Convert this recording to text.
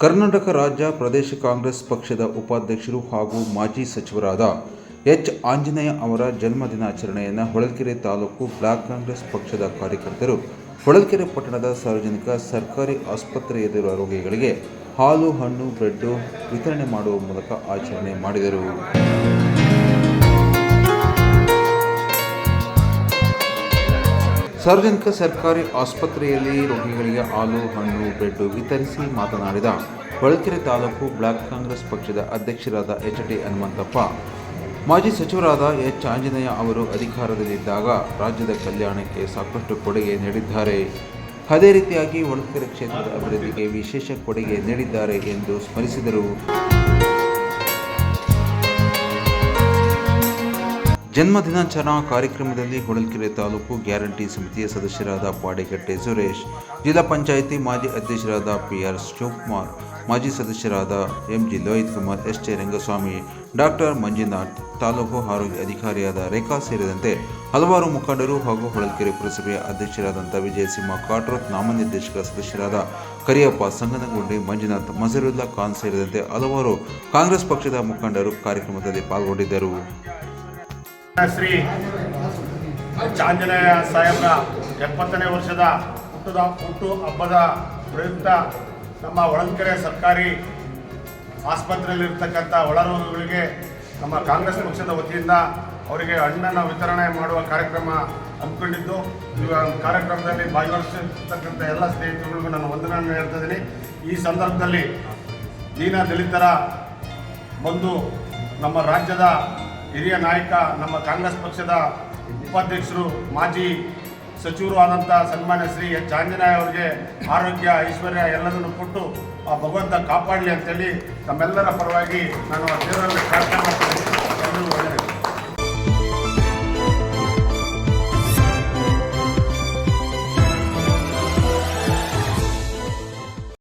ಕರ್ನಾಟಕ ರಾಜ್ಯ ಪ್ರದೇಶ ಕಾಂಗ್ರೆಸ್ ಪಕ್ಷದ ಉಪಾಧ್ಯಕ್ಷರು ಹಾಗೂ ಮಾಜಿ ಸಚಿವರಾದ ಎಚ್. ಆಂಜನೇಯ ಅವರ ಜನ್ಮ ದಿನಾಚರಣೆಯನ್ನು ಹೊಳಲ್ಕೆರೆ ತಾಲೂಕು ಬ್ಲಾಕ್ ಕಾಂಗ್ರೆಸ್ ಪಕ್ಷದ ಕಾರ್ಯಕರ್ತರು ಹೊಳಲ್ಕೆರೆ ಪಟ್ಟಣದ ಸಾರ್ವಜನಿಕ ಸರ್ಕಾರಿ ಆಸ್ಪತ್ರೆಯಲ್ಲಿರುವ ರೋಗಿಗಳಿಗೆ ಹಾಲು, ಹಣ್ಣು, ಬ್ರೆಡ್ಡು ವಿತರಣೆ ಮಾಡುವ ಮೂಲಕ ಆಚರಣೆ ಮಾಡಿದರು. ಸಾರ್ವಜನಿಕ ಸರ್ಕಾರಿ ಆಸ್ಪತ್ರೆಯಲ್ಲಿ ರೋಗಿಗಳಿಗೆ ಹಾಲು, ಹಣ್ಣು, ಬ್ರೆಡ್ ವಿತರಿಸಿ ಮಾತನಾಡಿದ ಹೊಳಕೆರೆ ತಾಲೂಕು ಬ್ಲಾಕ್ ಕಾಂಗ್ರೆಸ್ ಪಕ್ಷದ ಅಧ್ಯಕ್ಷರಾದ ಎಚ್ ಟಿ ಹನುಮಂತಪ್ಪ. ಮಾಜಿ ಸಚಿವರಾದ ಎಚ್ ಆಂಜನೇಯ ಅವರು ಅಧಿಕಾರದಲ್ಲಿದ್ದಾಗ ರಾಜ್ಯದ ಕಲ್ಯಾಣಕ್ಕೆ ಸಾಕಷ್ಟು ಕೊಡುಗೆ ನೀಡಿದ್ದಾರೆ. ಅದೇ ರೀತಿಯಾಗಿ ಹೊಳಕೆರೆ ಕ್ಷೇತ್ರದ ಅಭಿವೃದ್ಧಿಗೆ ವಿಶೇಷ ಕೊಡುಗೆ ನೀಡಿದ್ದಾರೆ ಎಂದು ಸ್ಮರಿಸಿದರು. ಜನ್ಮ ದಿನಾಚರಣಾ ಕಾರ್ಯಕ್ರಮದಲ್ಲಿ ಹೊಳಲ್ಕೆರೆ ತಾಲೂಕು ಗ್ಯಾರಂಟಿ ಸಮಿತಿಯ ಸದಸ್ಯರಾದ ಬಾಡಿಗಟ್ಟೆ ಸುರೇಶ್, ಜಿಲ್ಲಾ ಪಂಚಾಯಿತಿ ಮಾಜಿ ಅಧ್ಯಕ್ಷರಾದ ಪಿಆರ್ ಶಿವಕುಮಾರ್, ಮಾಜಿ ಸದಸ್ಯರಾದ M G Lohith Kumar S J Rangaswamy, doctor Manjunath, taluk ಆರೋಗ್ಯ ಅಧಿಕಾರಿಯಾದ ರೇಖಾ ಸೇರಿದಂತೆ ಹಲವಾರು ಮುಖಂಡರು ಹಾಗೂ ಹೊಳಲ್ಕೆರೆ ಪುರಸಭೆಯ ಅಧ್ಯಕ್ಷರಾದಂಥ ವಿಜಯಸಿಂಹ ಕಾಟ್ರೋತ್ ನಾಮನಿರ್ದೇಶಕ ಸದಸ್ಯರಾದ ಕರಿಯಪ್ಪ ಸಂಗನಗುಂಡಿ, ಮಂಜುನಾಥ್ ಮಜರುಲ್ಲಾ ಖಾನ್ ಸೇರಿದಂತೆ ಹಲವಾರು ಕಾಂಗ್ರೆಸ್ ಪಕ್ಷದ ಮುಖಂಡರು ಕಾರ್ಯಕ್ರಮದಲ್ಲಿ ಪಾಲ್ಗೊಂಡಿದ್ದರು. ಶ್ರೀ ಆಂಜನೇಯ ಸಾಹೇಬರ ಎಪ್ಪತ್ತನೇ ವರ್ಷದ ಹುಟ್ಟದ ಹುಟ್ಟು ಹಬ್ಬದ ಪ್ರಯುಕ್ತ ನಮ್ಮ ಹೊಳಲ್ಕೆರೆ ಸರ್ಕಾರಿ ಆಸ್ಪತ್ರೆಯಲ್ಲಿರ್ತಕ್ಕಂಥ ಒಳರೋಗಿಗಳಿಗೆ ನಮ್ಮ ಕಾಂಗ್ರೆಸ್ ಪಕ್ಷದ ವತಿಯಿಂದ ಅವರಿಗೆ ಹಣ್ಣನ್ನು ವಿತರಣೆ ಮಾಡುವ ಕಾರ್ಯಕ್ರಮ ಹಮ್ಮಿಕೊಂಡಿದ್ದು, ಈ ಕಾರ್ಯಕ್ರಮದಲ್ಲಿ ಭಾಗವಹಿಸಿರ್ತಕ್ಕಂಥ ಎಲ್ಲ ಸ್ನೇಹಿತರುಗಳಿಗೂ ನಾನು ವಂದನೆಯನ್ನು ಹೇಳ್ತಾ ಇದ್ದೀನಿ. ಈ ಸಂದರ್ಭದಲ್ಲಿ ದೀನ ದಲಿತರ ಬಂದು ನಮ್ಮ ರಾಜ್ಯದ ಹಿರಿಯ ನಾಯಕ, ನಮ್ಮ ಕಾಂಗ್ರೆಸ್ ಪಕ್ಷದ ಉಪಾಧ್ಯಕ್ಷರು ಮಾಜಿ ಸಚಿವರು ಆದಂಥ ಸನ್ಮಾನ್ಯ ಶ್ರೀ ಎಚ್. ಆಂಜನೇಯ ಅವರಿಗೆ ಆರೋಗ್ಯ, ಐಶ್ವರ್ಯ ಎಲ್ಲದನ್ನು ಕೊಟ್ಟು ಆ ಭಗವಂತ ಕಾಪಾಡಲಿ ಅಂತೇಳಿ ತಮ್ಮೆಲ್ಲರ ಪರವಾಗಿ ನಾನು ದೇವರಲ್ಲಿ ಪ್ರಾರ್ಥನೆ